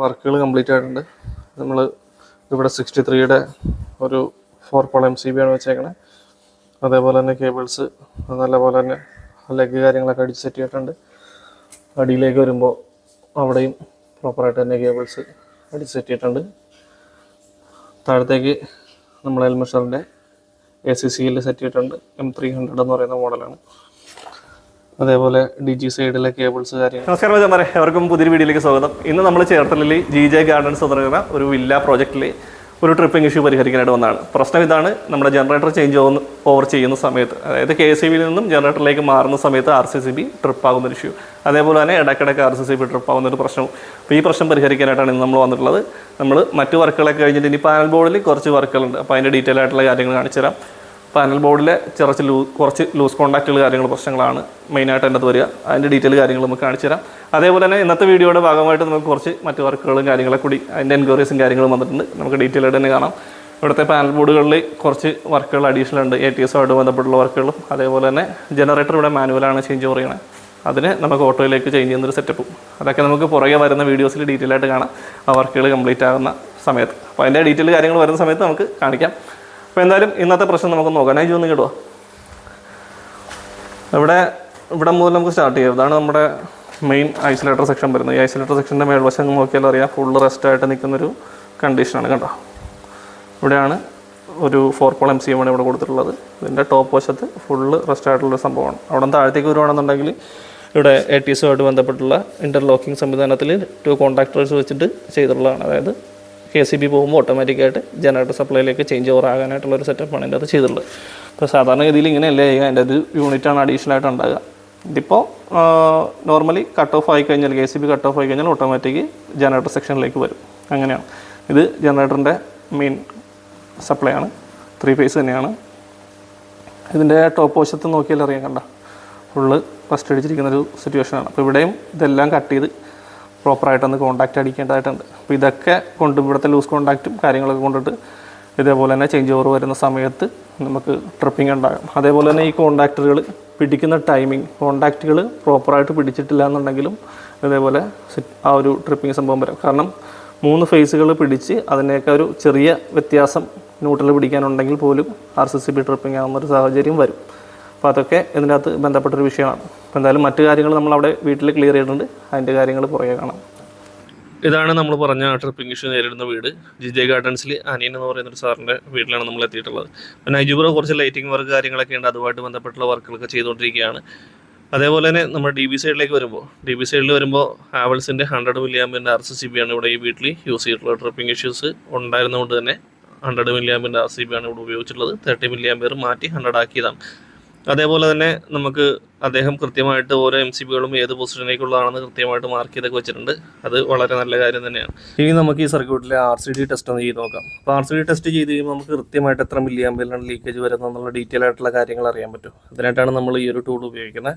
വർക്കുകൾ കംപ്ലീറ്റ് ആയിട്ടുണ്ട്. നമ്മൾ ഇവിടെ സിക്സ്റ്റി ത്രീയുടെ ഒരു four pole M C B ആണ് വെച്ചേക്കണേ. അതേപോലെ തന്നെ കേബിൾസ് നല്ലപോലെ തന്നെ ലെഗ് കാര്യങ്ങളൊക്കെ അടിച്ച് സെറ്റ് ചെയ്തിട്ടുണ്ട്. അടിയിലേക്ക് വരുമ്പോൾ അവിടെയും പ്രോപ്പറായിട്ട് തന്നെ കേബിൾസ് അടിച്ച് സെറ്റ് ചെയ്തിട്ടുണ്ട്. താഴത്തേക്ക് നമ്മൾ എൽമഷറിന്റെ എ സി സിയിൽ സെറ്റ് ചെയ്തിട്ടുണ്ട്. എം ത്രീ ഹൺഡ്രഡ് എന്ന് പറയുന്ന മോഡലാണ് അതേപോലെ ഡി ജി സൈഡിലെ കേബിൾസ് കാര്യങ്ങൾ. നമസ്കാരം മച്ചാമാരെ എവർക്കും പുതിയൊരു വീഡിയോയിലേക്ക് സ്വാഗതം. ഇന്ന് നമ്മൾ ചേർത്തലിൽ ജി ജെ ഗാർഡൻസ് പറയുന്ന ഒരു വില്ല പ്രോജക്റ്റിൽ ഒരു ട്രിപ്പിംഗ് ഇഷ്യൂ പരിഹരിക്കാനായിട്ട് വന്നതാണ്. പ്രശ്നം ഇതാണ് നമ്മുടെ ജനറേറ്റർ ചേഞ്ച് ഓവർ ചെയ്യുന്ന സമയത്ത് അതായത് കെ സി ബിയിൽ നിന്നും ജനറേറ്ററിലേക്ക് മാറുന്ന സമയത്ത് R C C B trip ആകുന്ന ഒരു ഇഷ്യൂ അതേപോലെ തന്നെ ഇടയ്ക്കിടയ്ക്ക് R C C B trip ആകുന്ന ഒരു പ്രശ്നം അപ്പോൾ ഈ പ്രശ്നം പരിഹരിക്കാനായിട്ടാണ് ഇന്ന് നമ്മൾ വന്നിട്ടുള്ളത്. നമ്മൾ മറ്റു വർക്കുകളൊക്കെ കഴിഞ്ഞിട്ട് ഇനി പാനൽ ബോർഡിൽ കുറച്ച് വർക്കുകളുണ്ട് അപ്പോൾ അതിന്റെ ഡീറ്റെയിൽ ആയിട്ടുള്ള കാര്യങ്ങൾ കാണിച്ചു തരാം പാനൽ ബോർഡിലെ ചെറച്ച് ലൂ കുറച്ച് ലൂസ് കോൺടാക്റ്റുകൾ കാര്യങ്ങൾ പ്രശ്നങ്ങളാണ് മെയിനായിട്ട് എന്റെ വരിക. അതിന്റെ ഡീറ്റെയിൽ കാര്യങ്ങൾ നമുക്ക് കാണിച്ചു തരാം. അതേപോലെ തന്നെ ഇന്നത്തെ വീഡിയോയുടെ ഭാഗമായിട്ട് നമുക്ക് കുറച്ച് മറ്റു വർക്കുകളും കാര്യങ്ങളെ കൂടി അതിന്റെ എൻക്വയറീസും കാര്യങ്ങളും വന്നിട്ടുണ്ട്. നമുക്ക് ഡീറ്റെയിൽ ആയിട്ട് തന്നെ കാണാം. ഇവിടുത്തെ പാനൽ ബോർഡുകളിൽ കുറച്ച് വർക്കുകൾ അഡീഷണൽ ഉണ്ട്. എ ടി എസുമായിട്ട് ബന്ധപ്പെട്ടുള്ള വർക്കുകളും അതേപോലെ തന്നെ ജനറേറ്റർ ഇവിടെ മാനുവലാണ് ചേഞ്ച് പറയുന്നത് അതിന് നമുക്ക് ഓട്ടോയിലേക്ക് ചേഞ്ച് ചെയ്യുന്നൊരു സെറ്റപ്പും അതൊക്കെ നമുക്ക് പുറകെ വരുന്ന വീഡിയോസിൽ ഡീറ്റെയിൽ ആയിട്ട് കാണാം. ആ വർക്കുകൾ കംപ്ലീറ്റ് ആകുന്ന സമയത്ത്. അപ്പോൾ അതിന്റെ ഡീറ്റെയിൽ കാര്യങ്ങൾ വരുന്ന സമയത്ത് നമുക്ക് കാണിക്കാം. അപ്പോൾ എന്തായാലും ഇന്നത്തെ പ്രശ്നം നമുക്ക് നോക്കാം. നൈജു ഒന്ന് കിട്ടുമോ ഇവിടെ ഇവിടെ മുതൽ നമുക്ക് സ്റ്റാർട്ട് ചെയ്യാം. ഇതാണ് നമ്മുടെ മെയിൻ ഐസൊലേറ്റർ സെക്ഷൻ വരുന്നത്. ഈ ഐസൊലേറ്റർ സെക്ഷന്റെ മേൽവശം നോക്കിയാൽ അറിയാം. ഫുൾ റെസ്റ്റ് ആയിട്ട് നിൽക്കുന്നൊരു കണ്ടീഷനാണ് കണ്ടോ? ഇവിടെയാണ് ഒരു ഫോർ പോൾ എം സി എമാണ് ഇവിടെ കൊടുത്തിട്ടുള്ളത്. ഇതിന്റെ ടോപ്പ് വശത്ത് ഫുള്ള് റെസ്റ്റ് ആയിട്ടുള്ള സംഭവമാണ്. അവിടെ താഴത്തേക്ക് വരുവാണെന്നുണ്ടെങ്കിൽ ഇവിടെ എ ടി എസുമായിട്ട് ബന്ധപ്പെട്ടുള്ള ഇന്റർലോക്കിംഗ് സംവിധാനത്തിൽ ടു കോൺട്രാക്ടേഴ്സ് വെച്ചിട്ട് ചെയ്തിട്ടുള്ളതാണ്. അതായത് കെ സി ബി പോകുമ്പോൾ ഓട്ടോമാറ്റിക്കായിട്ട് ജനറേറ്റർ സപ്ലൈയിലേക്ക് ചേഞ്ച് ഓവർ ആകാനായിട്ടുള്ള ഒരു സെറ്റപ്പാണ് ഇതിന്റെ അത് ചെയ്തിട്ടുള്ളത്. ഇപ്പോൾ സാധാരണഗതിയിൽ ഇങ്ങനെയല്ലേ ചെയ്യുക. അതിന്റെ ഒരു യൂണിറ്റാണ് അഡീഷണൽ ആയിട്ട് ഉണ്ടാകുക. ഇതിപ്പോൾ നോർമലി കട്ട് ഓഫ് ആയി കഴിഞ്ഞാൽ K C B cut off ആയി കഴിഞ്ഞാൽ ഓട്ടോമാറ്റിക് ജനറേറ്റർ സെക്ഷനിലേക്ക് വരും. അങ്ങനെയാണ്. ഇത് ജനറേറ്ററിന്റെ മെയിൻ സപ്ലൈ ആണ് ത്രീ ഫേസ് തന്നെയാണ്. ഇതിന്റെ ടോപ്പ് വശത്ത് നോക്കിയാൽ അറിയാൻ കണ്ട. ഫുള്ള് ഫസ്റ്റ് അടിച്ചിരിക്കുന്ന ഒരു സിറ്റുവേഷനാണ് അപ്പോൾ ഇവിടെയും ഇതെല്ലാം കട്ട് ചെയ്ത് പ്രോപ്പറായിട്ടൊന്ന് കോൺടാക്റ്റ് അടിക്കേണ്ടതായിട്ടുണ്ട്. അപ്പോൾ ഇതൊക്കെ കൊണ്ട് ഇവിടുത്തെ ലൂസ് കോൺടാക്റ്റും കാര്യങ്ങളൊക്കെ കൊണ്ടിട്ട് ഇതേപോലെ തന്നെ ചേഞ്ച് ഓവർ വരുന്ന സമയത്ത് നമുക്ക് ട്രിപ്പിംഗ് ഉണ്ടാകും. അതേപോലെ തന്നെ ഈ കോണ്ടാക്റ്ററുകൾ പിടിക്കുന്ന ടൈമിംഗ് കോണ്ടാക്റ്റുകൾ പ്രോപ്പറായിട്ട് പിടിച്ചിട്ടില്ല എന്നുണ്ടെങ്കിലും ഇതേപോലെ ആ ഒരു ട്രിപ്പിംഗ് സംഭവം വരും. കാരണം മൂന്ന് ഫേസുകൾ പിടിച്ച് അതിനേക്കാൾ ഒരു ചെറിയ വ്യത്യാസം ന്യൂട്രൽ പിടിക്കാനുണ്ടെങ്കിൽ പോലും R C C B tripping ആവുന്ന ഒരു സാഹചര്യം വരും. അപ്പോൾ അതൊക്കെ ഇതിനകത്ത് ബന്ധപ്പെട്ടൊരു വിഷയമാണ്. അപ്പോൾ എന്തായാലും മറ്റു കാര്യങ്ങൾ നമ്മൾ അവിടെ വീട്ടിൽ ക്ലിയർ ചെയ്തിട്ടുണ്ട്. അതിന്റെ കാര്യങ്ങൾ പുറകെ കാണാം. ഇതാണ് നമ്മൾ പറഞ്ഞ ട്രിപ്പിംഗ് ഇഷ്യൂ നേരിടുന്ന വീട്. ജിജെ ഗാർഡൻസിൽ അനിയൻ എന്ന് പറയുന്ന ഒരു സാറിന്റെ വീട്ടിലാണ് നമ്മൾ എത്തിയിട്ടുള്ളത്. അപ്പോൾ നൈജുബുറ കുറച്ച് ലൈറ്റിംഗ് വർക്ക് കാര്യങ്ങളൊക്കെ ഉണ്ട്. അതുമായിട്ട് ബന്ധപ്പെട്ടുള്ള വർക്കുകളൊക്കെ ചെയ്തുകൊണ്ടിരിക്കുകയാണ്. അതേപോലെ തന്നെ നമ്മുടെ ഡി ബി സൈഡിലേക്ക് വരുമ്പോൾ ഡി ബി സൈഡിൽ വരുമ്പോൾ ഹാവൽസിന്റെ ഹൺഡ്രഡ് മില്ലിയാമ്പിന്റെ ആർ സി സി ബി ആണ് ഇവിടെ ഈ വീട്ടിൽ യൂസ് ചെയ്തിട്ടുള്ളത്. ട്രിപ്പിംഗ് ഇഷ്യൂസ് ഉണ്ടായിരുന്നതുകൊണ്ട് തന്നെ ഹൺഡ്രഡ് മില്ലിയാമ്പിന്റെ ആർ സി ബി ആണ് ഇവിടെ ഉപയോഗിച്ചിട്ടുള്ളത്. തേർട്ടി മില്ലിയാമ്പിയർ മാറ്റി ഹൺഡ്രഡ് ആക്കിയതാണ്. അതേപോലെ തന്നെ നമുക്ക് അദ്ദേഹം കൃത്യമായിട്ട് ഓരോ എം സി ബികളും ഏത് പൊസിഷനിലേക്കുള്ളതാണെന്ന് കൃത്യമായിട്ട് മാർക്ക് ചെയ്തൊക്കെ വെച്ചിട്ടുണ്ട്. അത് വളരെ നല്ല കാര്യം തന്നെയാണ്. ഇനി നമുക്ക് ഈ സർക്യൂട്ടിലെ ആർ സി ഡി ടെസ്റ്റ് ഒന്ന് ചെയ്ത് നോക്കാം. അപ്പോൾ ആർ സി ഡി ടെസ്റ്റ് ചെയ്ത് കഴിയുമ്പോൾ നമുക്ക് കൃത്യമായിട്ട് എത്ര മില്ലി ആമ്പിലാണ് ലീക്കേജ് വരുന്നത് എന്നുള്ള ഡീറ്റെയിൽ ആയിട്ടുള്ള കാര്യങ്ങൾ അറിയാൻ പറ്റും. അതിനായിട്ടാണ് നമ്മൾ ഈ ഒരു ടൂൾ ഉപയോഗിക്കുന്നത്.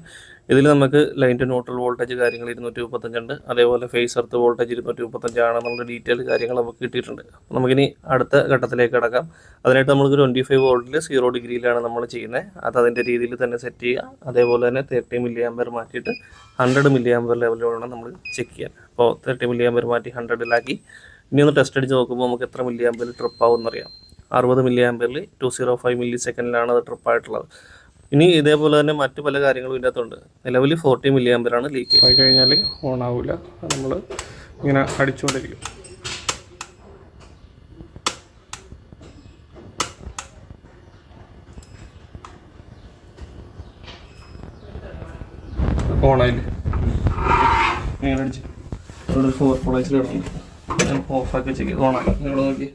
ഇതിൽ നമുക്ക് ലൈൻ ടു ന്യൂട്രൽ വോൾട്ടേജ് കാര്യങ്ങൾ ഇരുന്നൂറ്റി മുപ്പത്തഞ്ചുണ്ട് അതേപോലെ ഫേസ് എർത്ത് വോൾട്ടേജ് ഇരുന്നൂറ്റി മുപ്പത്തഞ്ചാണ് എന്നുള്ള ഡീറ്റെയിൽ കാര്യങ്ങൾ നമുക്ക് കിട്ടിയിട്ടുണ്ട്. നമുക്കിനി അടുത്ത ഘട്ടത്തിലേക്ക് കിടക്കാം. അതിനായിട്ട് നമ്മൾ ട്വന്റി ഫൈവ് വോൾട്ടിൽ സീറോ ഡിഗ്രിയിലാണ് നമ്മൾ ചെയ്യുന്നത്. അത് അതിന്റെ രീതിയിൽ തന്നെ സെറ്റ് ചെയ്യുക. അതേപോലെ തന്നെ തേർട്ടി മില്ലി ആമ്പർ മാറ്റിയിട്ട് ഹൺഡ്രഡ് മില്ലി ആമ്പർ ലെവലിലാണ് നമ്മൾ ചെക്ക് ചെയ്യാൻ. അപ്പോൾ തേർട്ടി മില്ലി ആമ്പർ മാറ്റി ഹൺഡ്രഡിലാക്കി ഇനി ഒന്ന് ടെസ്റ്റ് അടിച്ച് നോക്കുമ്പോൾ നമുക്ക് എത്ര മില്ലി ആമ്പറിൽ ട്രിപ്പ് ആവും എന്നറിയാം. അറുപത് മില്ലി ആമ്പറിൽ ടു സീറോ ഫൈവ് മില്ലി സെക്കൻഡിലാണ് അത് ട്രിപ്പ് ആയിട്ടുള്ളത്. ഇനി ഇതേപോലെ തന്നെ മറ്റു പല കാര്യങ്ങളും ഇതിന്റെ അകത്തുണ്ട്. നിലവിൽ ഫോർട്ടി മില്ലി ആമ്പറാണ് ലീക്ക് ആയി കഴിഞ്ഞാൽ ഓൺ ആവില്ല നമ്മൾ ഇങ്ങനെ അടിച്ചുകൊണ്ടിരിക്കും ഓണായില്ലേ ഇങ്ങനെ അടിച്ച് ഇവിടെ ഒരു ഫോർ ഫോളേജിൽ ഞാൻ ഓഫാക്കി വെച്ചേക്ക്. ഓണാക്കി ഇവിടെ നോക്കി.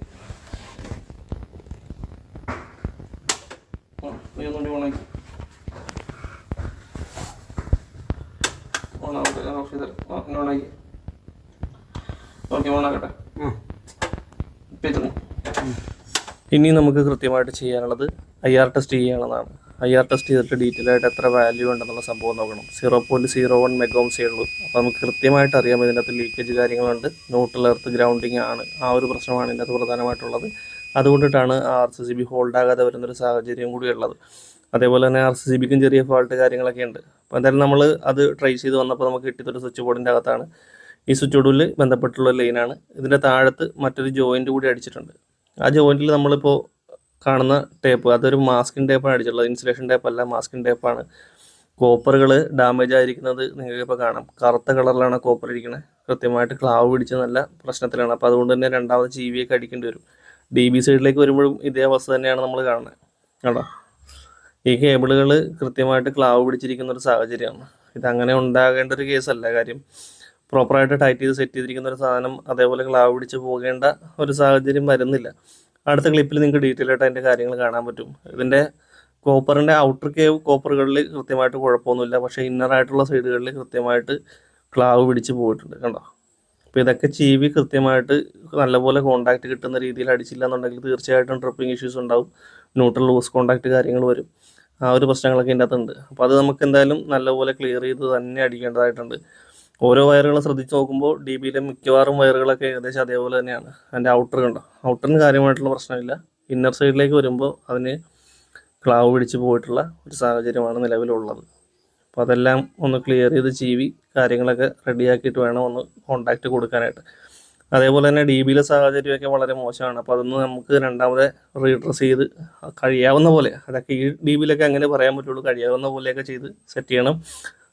ആ, നീ ഒന്നുകൂടി ഓണാക്കി. ഓണാവട്ടെ ഞാൻ ഓഫ് ചെയ്തരാം. ഓണാക്കി ഓക്കെ ഓണാക്കട്ടെ ഇനി നമുക്ക് കൃത്യമായിട്ട് ചെയ്യാനുള്ളത് ഐ ആർ ടെസ്റ്റ് ചെയ്യാനുള്ളതാണ്. ഐ ആർ ടെസ്റ്റ് ചെയ്തിട്ട് ഡീറ്റെയിൽ ആയിട്ട് എത്ര വാല്യൂ ഉണ്ടെന്നുള്ള സംഭവം നോക്കണം. സീറോ പോയിന്റ് സീറോ വൺ മെഗോംസേ ഉള്ളൂ അപ്പോൾ നമുക്ക് കൃത്യമായിട്ട് അറിയാം ഇതിനകത്ത് ലീക്കേജ് കാര്യങ്ങളുണ്ട്. ന്യൂട്രൽ എർത്ത് ഗ്രൗണ്ടിങ് ആണ്. ആ ഒരു പ്രശ്നമാണ് ഇതിനകത്ത് പ്രധാനമായിട്ടുള്ളത്. അതുകൊണ്ടിട്ടാണ് R C C B hold ആകാതെ വരുന്നൊരു സാഹചര്യം കൂടി ഉള്ളത്. അതേപോലെ തന്നെ ആർ സി സി ബിക്കും ചെറിയ ഫോൾട്ട് കാര്യങ്ങളൊക്കെ ഉണ്ട്. അപ്പോൾ എന്തായാലും നമ്മൾ അത് ട്രൈ ചെയ്ത് വന്നപ്പോൾ നമുക്ക് കിട്ടിയതൊരു സ്വിച്ച് ബോർഡിന്റെ അകത്താണ്. ഈ സ്വിച്ച് ബോർഡിൽ ബന്ധപ്പെട്ടുള്ള ലൈനാണ് ഇതിന്റെ താഴത്ത് മറ്റൊരു ജോയിന്റ് കൂടി അടിച്ചിട്ടുണ്ട്. ആ ജോയിന്റിൽ നമ്മളിപ്പോൾ കാണുന്ന ടേപ്പ് അതൊരു മാസ്കിൻ ടേപ്പാണ് അടിച്ചിട്ടുള്ളത്. ഇൻസുലേഷൻ ടേപ്പ് അല്ല മാസ്കിൻ ടേപ്പാണ് കോപ്പറുകൾ ഡാമേജ് ആയിരിക്കുന്നത് നിങ്ങൾക്ക് ഇപ്പോൾ കാണാം. കറുത്ത കളറിലാണ് കോപ്പർ ഇരിക്കുന്നത് കൃത്യമായിട്ട് ക്ലാവ് പിടിച്ച് നല്ല പ്രശ്നത്തിലാണ്. അപ്പോൾ അതുകൊണ്ട് തന്നെ രണ്ടാമത് ജി വി ഒക്കെ അടിക്കേണ്ടി വരും. ഡി ബി സൈഡിലേക്ക് വരുമ്പോഴും ഇതേ അവസ്ഥ തന്നെയാണ് നമ്മൾ കാണുന്നത് കേട്ടോ ഈ കേബിളുകൾ കൃത്യമായിട്ട് ക്ലാവ് പിടിച്ചിരിക്കുന്ന ഒരു സാഹചര്യമാണ്. ഇതങ്ങനെ ഉണ്ടാകേണ്ട ഒരു കേസല്ല കാര്യം പ്രോപ്പറായിട്ട് ടൈറ്റ് ചെയ്ത് സെറ്റ് ചെയ്തിരിക്കുന്ന ഒരു സാധനം അതേപോലെ ക്ലാവ് പിടിച്ച് പോകേണ്ട ഒരു സാഹചര്യം വരുന്നില്ല. അടുത്ത ക്ലിപ്പിൽ നിങ്ങൾക്ക് ഡീറ്റെയിൽ ആയിട്ട് അതിന്റെ കാര്യങ്ങൾ കാണാൻ പറ്റും. ഇതിന്റെ കോപ്പറിന്റെ ഔട്ടർ കേവ് കോപ്പറുകളിൽ കൃത്യമായിട്ട് കുഴപ്പമൊന്നുമില്ല. പക്ഷേ ഇന്നറായിട്ടുള്ള സൈഡുകളിൽ കൃത്യമായിട്ട് ക്ലാവ് പിടിച്ച് പോയിട്ടുണ്ട് കണ്ടോ? അപ്പോൾ ഇതൊക്കെ ചീവി കൃത്യമായിട്ട് നല്ലപോലെ കോണ്ടാക്ട് കിട്ടുന്ന രീതിയിൽ അടിച്ചില്ല എന്നുണ്ടെങ്കിൽ തീർച്ചയായിട്ടും ട്രിപ്പിംഗ് ഇഷ്യൂസ് ഉണ്ടാവും. ന്യൂട്രൽ ലൂസ് കോണ്ടാക്ട് കാര്യങ്ങൾ വരും. ആ ഒരു പ്രശ്നങ്ങളൊക്കെ ഇതിന്റെ അകത്തുണ്ട്. അപ്പോൾ അത് നമുക്ക് എന്തായാലും നല്ലപോലെ ക്ലിയർ ചെയ്ത് തന്നെ അടിക്കേണ്ടതായിട്ടുണ്ട്. ഓരോ വയറുകൾ ശ്രദ്ധിച്ച് നോക്കുമ്പോൾ ഡി ബിയിലെ മിക്കവാറും വയറുകളൊക്കെ ഏകദേശം അതേപോലെ തന്നെയാണ്. അതിന്റെ ഔട്ടർ കണ്ടോ? ഔട്ടറിന് കാര്യമായിട്ടുള്ള പ്രശ്നമില്ല. ഇന്നർ സൈഡിലേക്ക് വരുമ്പോൾ അതിന് ക്ലാവ് പിടിച്ച് പോയിട്ടുള്ള ഒരു സാഹചര്യമാണ് നിലവിലുള്ളത്. അപ്പോൾ അതെല്ലാം ഒന്ന് ക്ലിയർ ചെയ്ത് ചീവി കാര്യങ്ങളൊക്കെ റെഡിയാക്കിയിട്ട് വേണം ഒന്ന് കോണ്ടാക്റ്റ് കൊടുക്കാനായിട്ട്. അതേപോലെ തന്നെ ഡി ബിയിലെ സാഹചര്യമൊക്കെ വളരെ മോശമാണ്. അപ്പോൾ അതൊന്ന് നമുക്ക് രണ്ടാമത് റീഡ്രസ് ചെയ്ത് കഴിയാവുന്ന പോലെ അതൊക്കെ ഈ ഡി ബിയിലൊക്കെ അങ്ങനെ പറയാൻ പറ്റുള്ളൂ കഴിയാവുന്ന പോലെയൊക്കെ ചെയ്ത് സെറ്റ് ചെയ്യണം.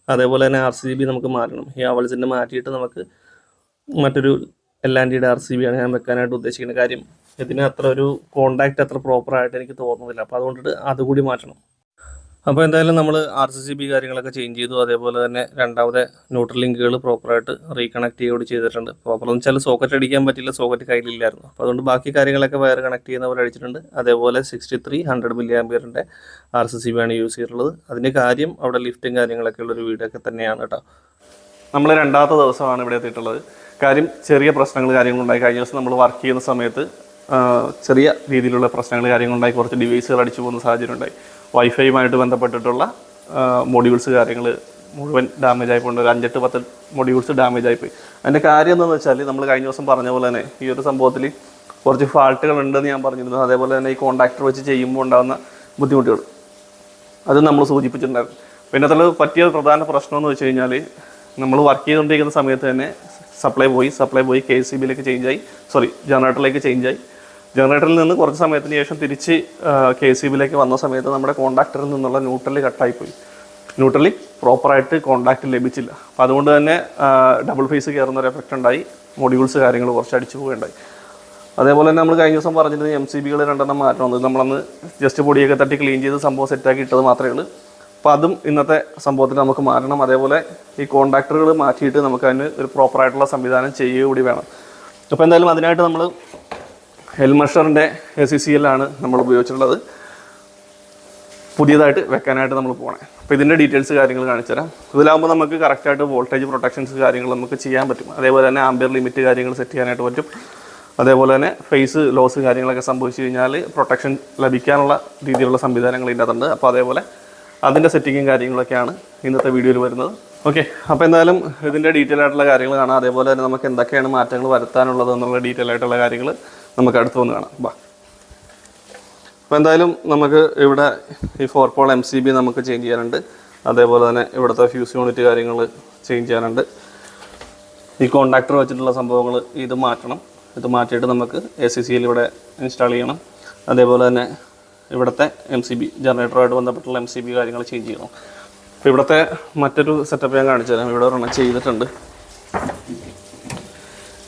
അതേപോലെ തന്നെ ആർ സി ബി നമുക്ക് മാറ്റണം. ഈ അവൾസിന്റെ മാറ്റിയിട്ട് നമുക്ക് മറ്റൊരു എൽ ആൻ ഡിയുടെ ആർ സി ബി ആണ് ഞാൻ വെക്കാനായിട്ട് ഉദ്ദേശിക്കുന്ന കാര്യം. ഇതിന് അത്ര ഒരു കോണ്ടാക്ട് അത്ര പ്രോപ്പറായിട്ട് എനിക്ക് തോന്നുന്നില്ല. അപ്പോൾ അതുകൊണ്ടിട്ട് അതുകൂടി മാറ്റണം. അപ്പോൾ എന്തായാലും നമ്മൾ ആർ സി സി ബി കാര്യങ്ങളൊക്കെ ചേഞ്ച് ചെയ്തു. അതേപോലെ തന്നെ രണ്ടാമത്തെ ന്യൂട്രൽ ലിങ്കുകൾ പ്രോപ്പറായിട്ട് റീകണക്ട് ചെയ്യുകയോട് ചെയ്തിട്ടുണ്ട്. പ്രോപ്പർ എന്ന് വെച്ചാൽ സോക്കറ്റ് അടിക്കാൻ പറ്റില്ല സോക്കറ്റ് കയ്യിലില്ലായിരുന്നു. അപ്പോൾ അതുകൊണ്ട് ബാക്കി കാര്യങ്ങളൊക്കെ വയർ കണക്ട് ചെയ്യുന്ന പോലെ അടിച്ചിട്ടുണ്ട്. അതേപോലെ സിക്സ്റ്റി ത്രീ ഹൺഡ്രഡ് മില്ലി ആംബിയറിന്റെ ആർ സി സി ബി ആണ് യൂസ് ചെയ്തിട്ടുള്ളത്. അതിന്റെ കാര്യം അവിടെ ലിഫ്റ്റും കാര്യങ്ങളൊക്കെ ഉള്ളൊരു വീടൊക്കെ തന്നെയാണ് കേട്ടോ. നമ്മൾ രണ്ടാമത്തെ ദിവസമാണ് ഇവിടെ എത്തിയിട്ടുള്ളത്. കാര്യം ചെറിയ പ്രശ്നങ്ങൾ കാര്യങ്ങളുണ്ടായി കഴിഞ്ഞ ദിവസം നമ്മൾ വർക്ക് ചെയ്യുന്ന സമയത്ത് ചെറിയ രീതിയിലുള്ള പ്രശ്നങ്ങൾ കാര്യങ്ങളുണ്ടായി കുറച്ച് ഡിവൈസുകൾ അടിച്ചു പോകുന്ന സാഹചര്യം ഉണ്ടായി. വൈഫൈയുമായിട്ട് ബന്ധപ്പെട്ടിട്ടുള്ള മൊഡ്യൂൾസ് കാര്യങ്ങൾ മുഴുവൻ ഡാമേജ് ആയിപ്പോണ്ട് ഒരു അഞ്ചെട്ട് പത്ത് മൊഡ്യൂൾസ് ഡാമേജ് ആയിപ്പോയി അതിന്റെ കാര്യം എന്താണെന്ന് വെച്ചാൽ നമ്മൾ കഴിഞ്ഞ ദിവസം പറഞ്ഞ പോലെ തന്നെ ഈ ഒരു സംഭവത്തിൽ കുറച്ച് ഫാൾട്ടുകൾ ഉണ്ടെന്ന് ഞാൻ പറഞ്ഞിരുന്നു. അതേപോലെ തന്നെ ഈ കോൺടാക്ടർ വെച്ച് ചെയ്യുമ്പോൾ ഉണ്ടാകുന്ന ബുദ്ധിമുട്ടുകൾ. അത് നമ്മൾ സൂചിപ്പിച്ചിട്ടുണ്ടായിരുന്നു. പിന്നെ അതിൽ പറ്റിയ പ്രധാന പ്രശ്നം എന്ന് വെച്ച് കഴിഞ്ഞാൽ നമ്മൾ വർക്ക് ചെയ്തുകൊണ്ടിരിക്കുന്ന സമയത്ത് തന്നെ സപ്ലൈ പോയി. സപ്ലൈ പോയി കെ സി ബിയിലേക്ക് ആയി. സോറി ജനറേറ്ററിലേക്ക് ചേഞ്ച് ആയി. ജനറേറ്ററിൽ നിന്ന് കുറച്ച് സമയത്തിന് ശേഷം തിരിച്ച് കെ സി ബിയിലേക്ക് വന്ന സമയത്ത് നമ്മുടെ കോണ്ടാക്ടറിൽ നിന്നുള്ള ന്യൂട്രലി കട്ടായിപ്പോയി. ന്യൂട്രലി പ്രോപ്പറായിട്ട് കോണ്ടാക്ട് ലഭിച്ചില്ല. അപ്പോൾ അതുകൊണ്ട് തന്നെ ഡബിൾ ഫേസ് കയറുന്ന ഒരു എഫക്റ്റ് ഉണ്ടായി. മൊഡ്യൂൾസ് കാര്യങ്ങൾ കുറച്ച് അടിച്ചു പോവുകയുണ്ടായി. അതേപോലെ തന്നെ നമ്മൾ കഴിഞ്ഞ ദിവസം പറഞ്ഞിരുന്നത് എം സി ബികൾ രണ്ടെണ്ണം മാറ്റണം. അത് നമ്മളന്ന് ജസ്റ്റ് പൊടിയൊക്കെ തട്ടി ക്ലീൻ ചെയ്ത് സംഭവം സെറ്റാക്കി ഇട്ടത് മാത്രമേ ഉള്ളൂ. അപ്പോൾ അതും ഇന്നത്തെ സംഭവത്തിന് നമുക്ക് മാറ്റണം. അതേപോലെ ഈ കോണ്ടാക്ടറുകൾ മാറ്റിയിട്ട് നമുക്ക് അതിന് ഒരു പ്രോപ്പറായിട്ടുള്ള സംവിധാനം ചെയ്യുക കൂടി വേണം. അപ്പോൾ എന്തായാലും അതിനായിട്ട് നമ്മൾ ഹെൽമഷറിന്റെ എ സി സി എല്ലാണ് നമ്മൾ ഉപയോഗിച്ചിട്ടുള്ളത്. പുതിയതായിട്ട് വെക്കാനായിട്ട് നമ്മൾ പോകണേ അപ്പോൾ ഇതിന്റെ ഡീറ്റെയിൽസ് കാര്യങ്ങൾ കാണിച്ചുതരാം. ഇതിലാകുമ്പോൾ നമുക്ക് കറക്റ്റായിട്ട് വോൾട്ടേജ് പ്രൊട്ടക്ഷൻസ് കാര്യങ്ങൾ നമുക്ക് ചെയ്യാൻ പറ്റും. അതേപോലെ തന്നെ ആംബിയർ ലിമിറ്റ് കാര്യങ്ങൾ സെറ്റ് ചെയ്യാനായിട്ട് പറ്റും. അതേപോലെ തന്നെ ഫേസ് ലോസ് കാര്യങ്ങളൊക്കെ സംഭവിച്ചു കഴിഞ്ഞാൽ പ്രൊട്ടക്ഷൻ ലഭിക്കാനുള്ള രീതിയിലുള്ള സംവിധാനങ്ങൾ ഇതിന്റെ അകത്തുണ്ട്. അപ്പോൾ അതേപോലെ അതിന്റെ സെറ്റിങ്ങും കാര്യങ്ങളൊക്കെയാണ് ഇന്നത്തെ വീഡിയോയിൽ വരുന്നത്. ഓക്കെ അപ്പോൾ എന്തായാലും ഇതിന്റെ ഡീറ്റെയിൽ ആയിട്ടുള്ള കാര്യങ്ങൾ കാണാം. അതേപോലെ തന്നെ നമുക്ക് എന്തൊക്കെയാണ് മാറ്റങ്ങൾ വരുത്താനുള്ളത് എന്നുള്ള ഡീറ്റെയിൽ ആയിട്ടുള്ള കാര്യങ്ങൾ നമുക്ക് അടുത്ത് വന്ന് കാണാം. ബാ. അപ്പോൾ എന്തായാലും നമുക്ക് ഇവിടെ ഈ four pole M C B നമുക്ക് ചേഞ്ച് ചെയ്യാനുണ്ട്. അതേപോലെ തന്നെ ഇവിടുത്തെ ഫ്യൂസ് യൂണിറ്റ് കാര്യങ്ങൾ ചേഞ്ച് ചെയ്യാനുണ്ട്. ഈ കോണ്ടാക്ടർ വെച്ചിട്ടുള്ള സംഭവങ്ങൾ ഇത് മാറ്റണം. ഇത് മാറ്റിയിട്ട് നമുക്ക് എ സി സിയിൽ ഇവിടെ ഇൻസ്റ്റാൾ ചെയ്യണം. അതേപോലെ തന്നെ ഇവിടുത്തെ എം സി ബി ജനറേറ്ററുമായിട്ട് ബന്ധപ്പെട്ടുള്ള എം സി ബി കാര്യങ്ങൾ ചേഞ്ച് ചെയ്യണം. അപ്പോൾ ഇവിടുത്തെ മറ്റൊരു സെറ്റപ്പ് ഞാൻ കാണിച്ചു തരാം ഇവിടെ ഒരെണ്ണം ചെയ്തിട്ടുണ്ട്.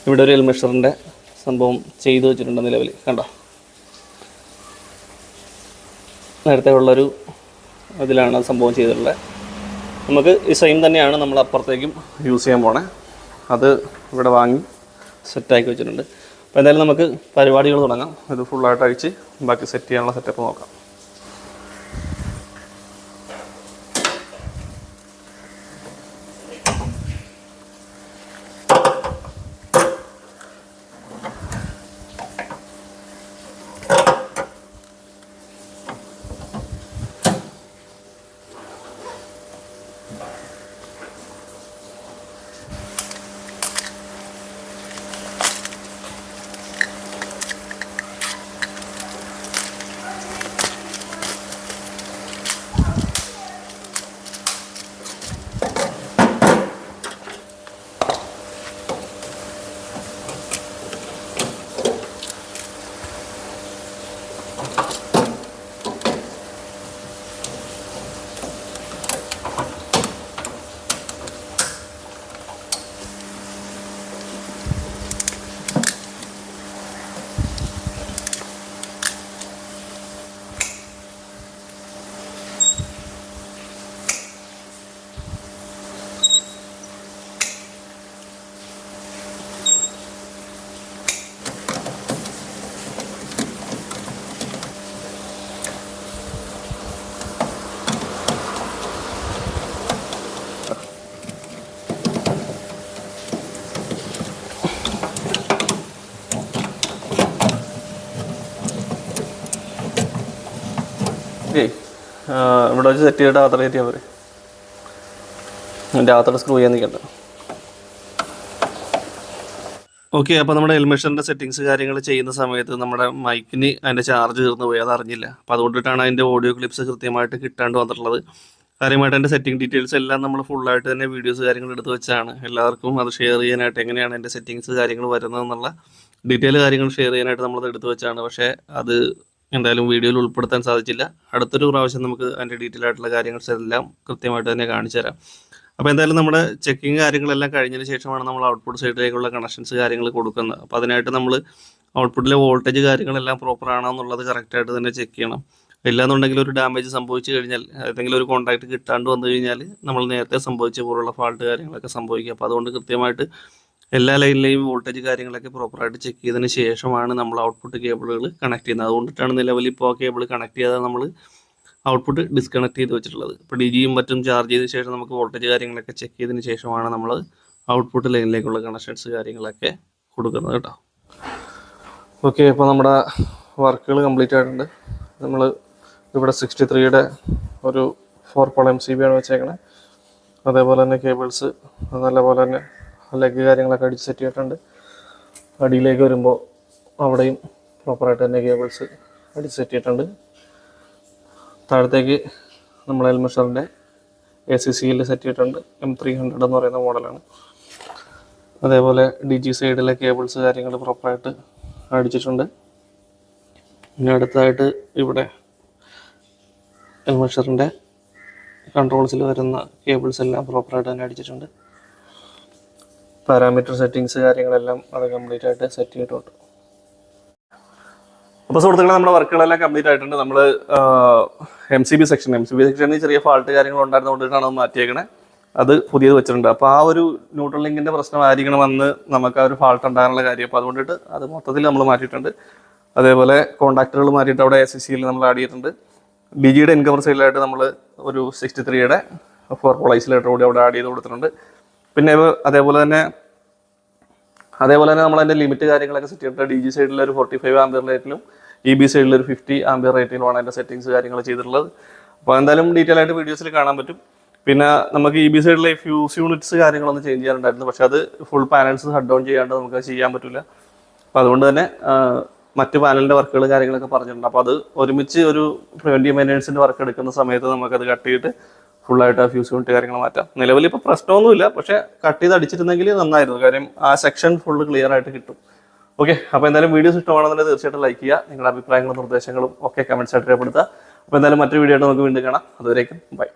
ഇവിടെ ഒരു എൽമെഷറിന്റെ സംഭവം ചെയ്തു വെച്ചിട്ടുണ്ട് നിലവിൽ കണ്ടോ? നേരത്തെ ഉള്ളൊരു ഇതിലാണ് സംഭവം ചെയ്തിട്ടുള്ളത്. നമുക്ക് ഈ സെയിം തന്നെയാണ് നമ്മൾ അപ്പുറത്തേക്കും യൂസ് ചെയ്യാൻ പോണേ. അത് ഇവിടെ വാങ്ങി സെറ്റാക്കി വെച്ചിട്ടുണ്ട്. അപ്പോൾ എന്തായാലും നമുക്ക് പരിപാടികൾ തുടങ്ങാം. ഇത് ഫുള്ളായിട്ട് അഴിച്ച് ബാക്കി സെറ്റ് ചെയ്യാനുള്ള സെറ്റപ്പ് നോക്കാം. ഇവിടെ വെച്ച് സെറ്റ് ചെയ്തിട്ട് ആത്ര കയറ്റിയാൽ പോരെ. എന്റെ ആത്ര സ്ക്രൂ ചെയ്യാൻ നിൽക്കണ്ട. ഓക്കെ അപ്പോൾ നമ്മുടെ എൽമെഷറിന്റെ സെറ്റിങ്സ് കാര്യങ്ങൾ ചെയ്യുന്ന സമയത്ത് നമ്മുടെ മൈക്കിന് അതിന്റെ ചാർജ് തീർന്നു പോയി അത് അറിഞ്ഞില്ല അപ്പോൾ അതുകൊണ്ടിട്ടാണ് അതിന്റെ ഓഡിയോ ക്ലിപ്സ് കൃത്യമായിട്ട് കിട്ടാണ്ട് വന്നിട്ടുള്ളത്. കാര്യമായിട്ട് അതിന്റെ സെറ്റിംഗ് ഡീറ്റെയിൽസ് എല്ലാം നമ്മൾ ഫുള്ളായിട്ട് തന്നെ വീഡിയോസ് കാര്യങ്ങൾ എടുത്ത് വെച്ചാണ്. എല്ലാവർക്കും അത് ഷെയർ ചെയ്യാനായിട്ട് എങ്ങനെയാണ് എന്റെ സെറ്റിങ്സ് കാര്യങ്ങൾ വരുന്നതെന്നുള്ള ഡീറ്റെയിൽ കാര്യങ്ങൾ ഷെയർ ചെയ്യാനായിട്ട് നമ്മളത് എടുത്ത് വെച്ചാണ്. പക്ഷേ അത് എന്തായാലും വീഡിയോയിൽ ഉൾപ്പെടുത്താൻ സാധിച്ചില്ല. അടുത്തൊരു പ്രാവശ്യം നമുക്ക് അതിന്റെ ഡീറ്റെയിൽ ആയിട്ടുള്ള കാര്യങ്ങൾ എല്ലാം കൃത്യമായിട്ട് തന്നെ കാണിച്ചു തരാം. അപ്പോൾ എന്തായാലും നമ്മുടെ ചെക്കിങ് കാര്യങ്ങളെല്ലാം കഴിഞ്ഞതിന് ശേഷമാണ് നമ്മൾ ഔട്ട്പുട്ട് സൈഡിലേക്കുള്ള കണക്ഷൻസ് കാര്യങ്ങൾ കൊടുക്കുന്നത്. അപ്പോൾ അതിനായിട്ട് നമ്മൾ ഔട്ട്പുട്ടിലെ വോൾട്ടേജ് കാര്യങ്ങളെല്ലാം പ്രോപ്പർ ആണോ എന്നുള്ളത് കറക്റ്റായിട്ട് തന്നെ ചെക്ക് ചെയ്യണം. ഇല്ലാന്നുണ്ടെങ്കിൽ ഒരു ഡാമേജ് സംഭവിച്ചു കഴിഞ്ഞാൽ ഏതെങ്കിലും ഒരു കോൺടാക്ട് കിട്ടാണ്ട് വന്നു കഴിഞ്ഞാൽ നമ്മൾ നേരത്തെ സംഭവിച്ച പോലുള്ള ഫാൾട്ട് കാര്യങ്ങളൊക്കെ സംഭവിക്കും. അപ്പോൾ അതുകൊണ്ട് കൃത്യമായിട്ട് എല്ലാ ലൈനിലെയും വോൾട്ടേജ് കാര്യങ്ങളൊക്കെ പ്രോപ്പറായിട്ട് ചെക്ക് ചെയ്തതിന് ശേഷമാണ് നമ്മൾ ഔട്ട്പുട്ട് കേബിളുകൾ കണക്ട് ചെയ്യുന്നത്. അതുകൊണ്ടിട്ടാണ് നിലവിൽ ഇപ്പോൾ കേബിൾ കണക്ട് ചെയ്യാതെ നമ്മൾ ഔട്ട്പുട്ട് ഡിസ്കണക്ട് ചെയ്ത് വെച്ചിട്ടുള്ളത്. ഇപ്പോൾ ഡി ജിയും മറ്റും ചാർജ് ചെയ്ത ശേഷം നമുക്ക് വോൾട്ടേജ് കാര്യങ്ങളൊക്കെ ചെക്ക് ചെയ്തതിന് ശേഷമാണ് നമ്മൾ ഔട്ട്പുട്ട് ലൈനിലേക്കുള്ള കണക്ഷൻസ് കാര്യങ്ങളൊക്കെ കൊടുക്കുന്നത് കേട്ടോ. ഓക്കെ ഇപ്പോൾ നമ്മുടെ വർക്കുകൾ കംപ്ലീറ്റ് ആയിട്ടുണ്ട്. നമ്മൾ ഇവിടെ സിക്സ്റ്റി ത്രീയുടെ ഒരു ഫോർ എം സി ബി ആണ് വെച്ചേക്കണേ. അതേപോലെ തന്നെ കേബിൾസ് നല്ലപോലെ തന്നെ ലെഗ് കാര്യങ്ങളൊക്കെ അടിച്ച് സെറ്റ് ചെയ്തിട്ടുണ്ട്. അടിയിലേക്ക് വരുമ്പോൾ അവിടെയും പ്രോപ്പറായിട്ട് തന്നെ കേബിൾസ് അടിച്ച് സെറ്റ് ചെയ്തിട്ടുണ്ട്. താഴത്തേക്ക് നമ്മൾ എൽമിഷറിന്റെ എ സി സിയിൽ സെറ്റ് ചെയ്തിട്ടുണ്ട്. എം ത്രീ ഹൺഡ്രഡ് എന്ന് പറയുന്ന മോഡലാണ്. അതേപോലെ ഡി ജി സൈഡിലെ കേബിൾസ് കാര്യങ്ങൾ പ്രോപ്പറായിട്ട് അടിച്ചിട്ടുണ്ട്. ഇനി അടുത്തായിട്ട് ഇവിടെ എൽമിഷറിന്റെ കൺട്രോൾസിൽ വരുന്ന കേബിൾസ് എല്ലാം പ്രോപ്പറായിട്ട് തന്നെ അടിച്ചിട്ടുണ്ട്. പാരാമീറ്റർ സെറ്റിങ്സ് കാര്യങ്ങളെല്ലാം അത് കംപ്ലീറ്റ് ആയിട്ട് സെറ്റ് ചെയ്തിട്ടുണ്ട്. അപ്പോൾ സുഹൃത്തുക്കളെ നമ്മുടെ വർക്കുകളെല്ലാം കംപ്ലീറ്റ് ആയിട്ടുണ്ട്. നമ്മൾ M C B section M C B സെക്ഷനിൽ ചെറിയ ഫാൾട്ട് കാര്യങ്ങൾ ഉണ്ടായിരുന്നുകൊണ്ടിട്ടാണ് അത് മാറ്റിയേക്കണേ. അത് പുതിയത് വെച്ചിട്ടുണ്ട്. അപ്പോൾ ആ ഒരു ന്യൂട്രൽ ലിങ്കിന്റെ പ്രശ്നമായിരിക്കണം വന്ന് നമുക്ക് ആ ഒരു ഫാൾട്ട് ഉണ്ടാകാനുള്ള കാര്യം. അപ്പോൾ അതുകൊണ്ടിട്ട് അത് മൊത്തത്തിൽ നമ്മൾ മാറ്റിയിട്ടുണ്ട്. അതേപോലെ കോൺടാക്റ്റുകൾ മാറ്റിയിട്ട് അവിടെ എസ് എസ് സിയിൽ നമ്മൾ ആഡ് ചെയ്തിട്ടുണ്ട്. ബിജിയുടെ ഇൻകവർ സൈഡിലായിട്ട് നമ്മൾ ഒരു സിക്സ്റ്റി ത്രീയുടെ ഫോർ പോളൈസിലായിട്ട് കൂടി അവിടെ ആഡ് ചെയ്ത് കൊടുത്തിട്ടുണ്ട്. പിന്നെ അതേപോലെ തന്നെ അതേപോലെ തന്നെ നമ്മൾ അതിന്റെ ലിമിറ്റ് കാര്യങ്ങളൊക്കെ സെറ്റ് ചെയ്തിട്ടുണ്ട്. ഡി ജി സൈഡിൽ ഒരു ഫോർട്ടി ഫൈവ് ആംബിയർ റേറ്റിലും ഇ ബി സൈഡിൽ ഒരു ഫിഫ്റ്റി ആംബിയർ റേറ്റിലുമാണ് അതിന്റെ സെറ്റിങ്സ് കാര്യങ്ങൾ ചെയ്തിട്ടുള്ളത്. അപ്പോൾ എന്തായാലും ഡീറ്റെയിൽ ആയിട്ട് വീഡിയോസിൽ കാണാൻ പറ്റും. പിന്നെ നമുക്ക് ഇ ബി സൈഡിലെ ഫ്യൂസ് യൂണിറ്റ്സ് കാര്യങ്ങളൊന്നും ചേഞ്ച് ചെയ്യാനുണ്ടായിരുന്നു. പക്ഷേ അത് ഫുൾ പാനൽസ് ഷട്ട് ഡൗൺ ചെയ്യാണ്ട് നമുക്ക് ചെയ്യാൻ പറ്റില്ല അപ്പോൾ അതുകൊണ്ട് തന്നെ മറ്റ് പാനലിന്റെ വർക്കുകൾ കാര്യങ്ങളൊക്കെ പറഞ്ഞിട്ടുണ്ട്. അപ്പോൾ അത് ഒരുമിച്ച് ഒരു ട്വന്റി മെയിന്റനൻസിന്റെ വർക്ക് എടുക്കുന്ന സമയത്ത് നമുക്കത് കട്ട് ചെയ്തിട്ട് ഫുള്ളായിട്ട് ആ ഫ്യൂസ് യൂണിറ്റ് കാര്യങ്ങൾ മാറ്റാം. നിലവിൽ ഇപ്പോൾ പ്രശ്നമൊന്നുമില്ല പക്ഷേ കട്ട് ചെയ്ത് അടിച്ചിരുന്നെങ്കിൽ നന്നായിരുന്നു. കാര്യം ആ സെക്ഷൻ ഫുള്ള് ക്ലിയർ ആയിട്ട് കിട്ടും. ഓക്കെ അപ്പോൾ എന്തായാലും വീഡിയോസ് ഇഷ്ടമാണെന്നുണ്ടെങ്കിൽ തീർച്ചയായിട്ടും ലൈക്ക് ചെയ്യുക. നിങ്ങളുടെ അഭിപ്രായങ്ങളും നിർദ്ദേശങ്ങളും ഒക്കെ കമൻസ് ആയിട്ട് രേഖപ്പെടുത്തുക. അപ്പോൾ എന്തായാലും മറ്റൊരു വീഡിയോ ആയിട്ട് നമുക്ക് വീണ്ടും കാണാം. അതുവരേക്കും ബൈ